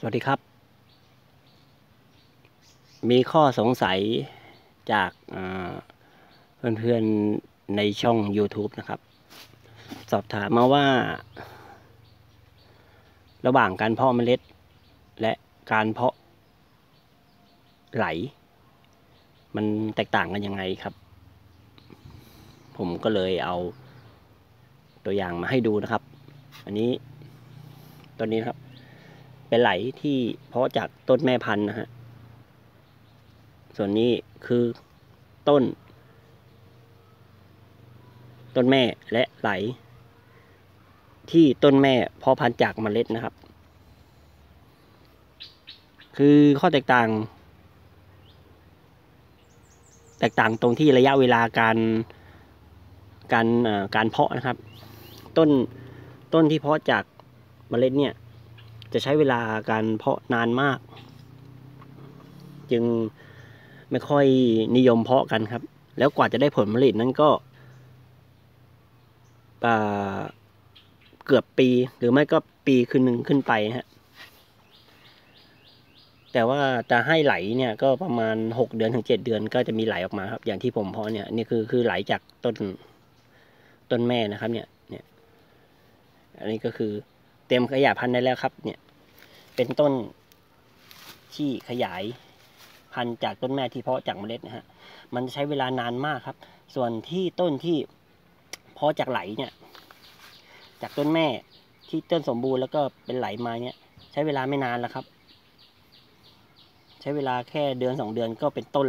สวัสดีครับ มีข้อสงสัยจากเพื่อนๆในช่อง YouTube นะครับ สอบถามมาว่า ระหว่างการเพาะเมล็ด และการเพาะไหล มันแตกต่างกันยังไงครับ ผมก็เลยเอาตัวอย่างมาให้ดูนะครับ อันนี้ตัวนี้ครับ เป็นไหลที่เพาะจากต้นแม่พันธุ์นะฮะ ส่วนนี้คือต้น ต้นแม่และไหล ที่ต้นแม่เพาะพันธุ์จากเมล็ดนะครับ คือข้อแตกต่าง แตกต่างตรงที่ระยะเวลาการการการเพาะนะครับ ต้นต้นที่เพาะจากเมล็ดเนี่ย จะใช้เวลาการเพาะนานมาก จึงไม่ค่อยนิยมเพาะกันครับ แล้วกว่าจะได้ผลผลิตนั้นก็เกือบปีหรือไม่ก็ปีคืนหนึ่งขึ้นไปฮะแต่ว่าจะให้ไหลเนี่ยก็ประมาณหกเดือนถึงเจ็ดเดือนก็จะมีไหลออกมาครับ อย่างที่ผมเพาะเนี่ยนี่คือคือไหลจากต้นต้นแม่นะครับ เนี่ยเนี่ย อันนี้ก็คือ เต็มขยายพันธุ์ได้แล้วครับ เนี่ย เป็นต้นที่ขยายพันธุ์จากต้นแม่ที่เพาะจากเมล็ดนะฮะ มันใช้เวลานานมากครับ ส่วนที่ต้นที่เพาะจากไหลเนี่ย จากต้นแม่ที่ต้นสมบูรณ์แล้วก็เป็นไหลมาเนี่ย ใช้เวลาไม่นานแล้วครับ ใช้เวลาแค่เดือนสองเดือนก็เป็นต้น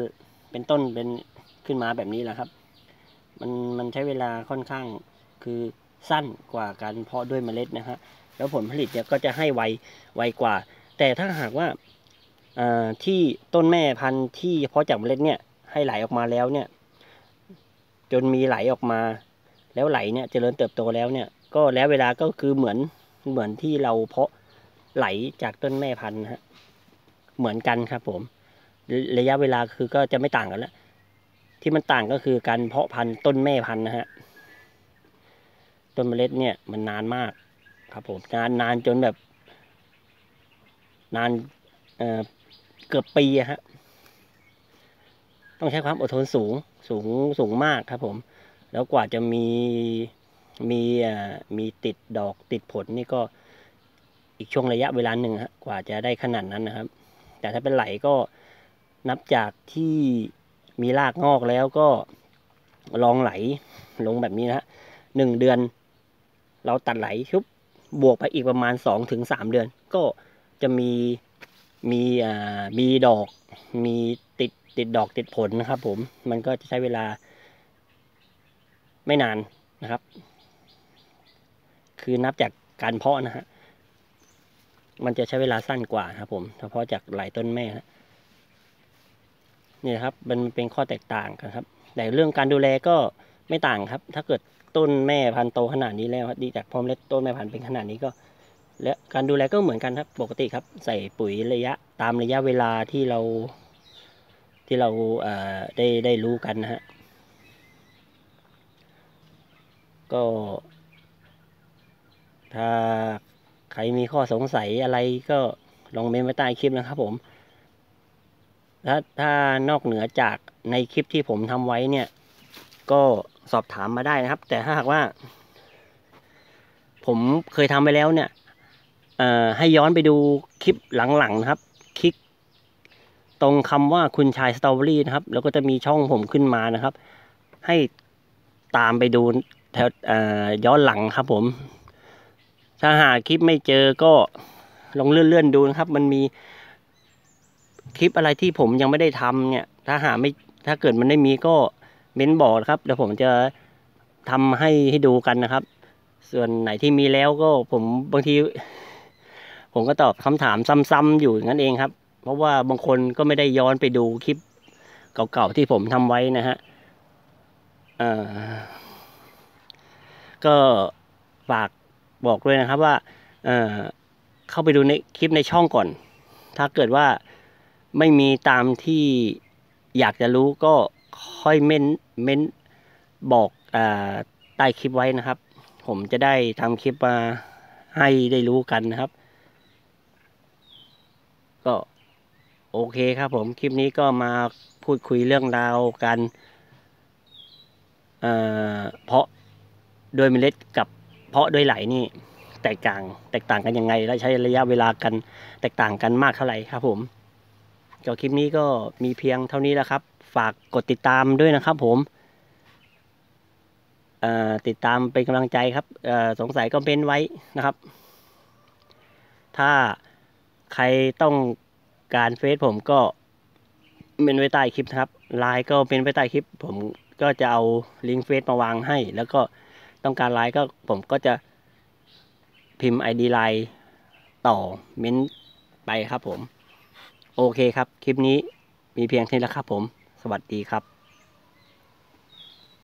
เป็นต้นเป็นขึ้นมาแบบนี้แหละครับ มันมันใช้เวลาค่อนข้างคือสั้นกว่าการเพาะด้วยเมล็ดนะฮะ แล้วผลผลิตเนี่ยก็จะให้ไวไวกว่า แต่ถ้าหากว่าที่ต้นแม่พันธุ์ที่เพาะจากเมล็ดเนี่ยให้ไหลออกมาแล้วเนี่ย จนมีไหลออกมา แล้วไหลเนี่ยจเจริญเติบโตแล้วเนี่ย ก็แล้วเวลาก็คือเหมือนเหมือนที่เราเพาะไหลจากต้นแม่พันธุ์ฮะเหมือนกันครับผม ระยะเวลาคือก็จะไม่ต่างกันแล้วที่มันต่างก็คือการเพาะพันธุ์ต้นแม่พันธุ์นะฮะต้นเมล็ดเนี่ยมันนานมาก ครับผมนานนานจนแบบ นานเเกือบปีอะฮะต้องใช้ความอดทนสูงสูงสูงมากครับผม แล้วกว่าจะมีมีมีติดดอกติดผลนี่ก็อีกช่วงระยะเวลาหนึ่งฮะกว่าจะได้ขนาดนั้นนะครับ แต่ถ้าเป็นไหลก็นับจากที่มีรากงอกแล้วก็ลองไหลลงแบบนี้นะฮะหนึ่งเดือน เราตัดไหลชุบ บวกไปอีกประมาณสองถึงสามเดือน ก็จะมีมีอ่ามีดอกมีติดติดดอกติดผลนะครับ ผมมันก็จะใช้เวลา ไม่นานนะครับ คือนับจากการเพาะนะฮะมันจะใช้เวลาสั้นกว่าครับ ผมเฉพาะจากหลายต้นแม่นี่นะครับ มันเป็นข้อแตกต่างกันครับ แต่เรื่องการดูแลก็ ไม่ต่างครับ ถ้าเกิดต้นแม่พันธุ์โตขนาดนี้แล้วดีจากพร้อมเล็ดต้นแม่พันธุ์เป็นขนาดนี้ก็ และการดูแลก็เหมือนกันครับปกติครับ ใส่ปุ๋ยระยะตามระยะเวลาที่เรา ที่เราได้ได้รู้กันนะฮะก็ ถ้าใครมีข้อสงสัยอะไรก็ลองเมนไว้ใต้คลิปนะครับผมถ้าถ้านอกเหนือจากในคลิปที่ผมทำไว้เนี่ย ก็ สอบถามมาได้นะครับ แต่ถ้าหากว่า ผมเคยทำไปแล้วเนี่ยให้ย้อนไปดูคลิปหลังๆนะครับ คลิก ตรงคำว่าคุณชายสตรอเบอรี่นะครับ แล้วก็จะมีช่องผมขึ้นมานะครับ ให้ตามไปดูแถวย้อนหลังครับ ผม ถ้าหาคลิปไม่เจอก็ลองเลื่อนๆดูนะครับ มันมีคลิปอะไรที่ผมยังไม่ได้ทำเนี่ย ถ้าหาไม่ถ้าเกิดมันได้มีก็ เม้นบอกครับเดี๋ยวผมจะทำให้ให้ดูกันนะครับ ส่วนไหนที่มีแล้วก็ผมบางที ผมก็ตอบคำถามซ้ำๆอยู่อย่างนั้นเองครับ เพราะว่าบางคนก็ไม่ได้ย้อนไปดูคลิปเก่าๆที่ผมทำไว้นะฮะก็ฝากบอกด้วยนะครับว่าเเข้าไปดูในคลิปในช่องก่อน ถ้าเกิดว่าไม่มีตามที่อยากจะรู้ก็ค่อยเม้น เม้นบอกอใต้คลิปไว้นะครับ ผมจะได้ทำคลิปมาให้ได้รู้กันนะครับ ก็โอเคครับผมคลิปนี้ก็มาพูดคุยเรื่องราวการเอ่อเพาะโดยเมล็ดกับเพาะโดยไหลนี่แตกต่าง แตกต่างกันยังไง และใช้ระยะเวลากันแตกต่างกันมากเท่าไหร่ครับผม ก็คลิปนี้ก็มีเพียงเท่านี้แล้วครับ ฝากกดติดตามด้วยนะครับผมติดตามเป็นกำลังใจครับสงสัยก็เป็นไว้นะครับ ถ้าใครต้องการเฟซผมก็เป็นไว้ใต้คลิปนะครับไลน์ก็เป็นไว้ใต้คลิป ผมก็จะเอาลิงก์เฟซมาวางให้ แล้วก็ต้องการไลน์ก็ผมก็จะพิมพ์ ID ไลน์ต่อเม้นไปครับผม โอเคครับ คลิปนี้มีเพียงเท่านี้แล้วครับผม สวัสดีครับ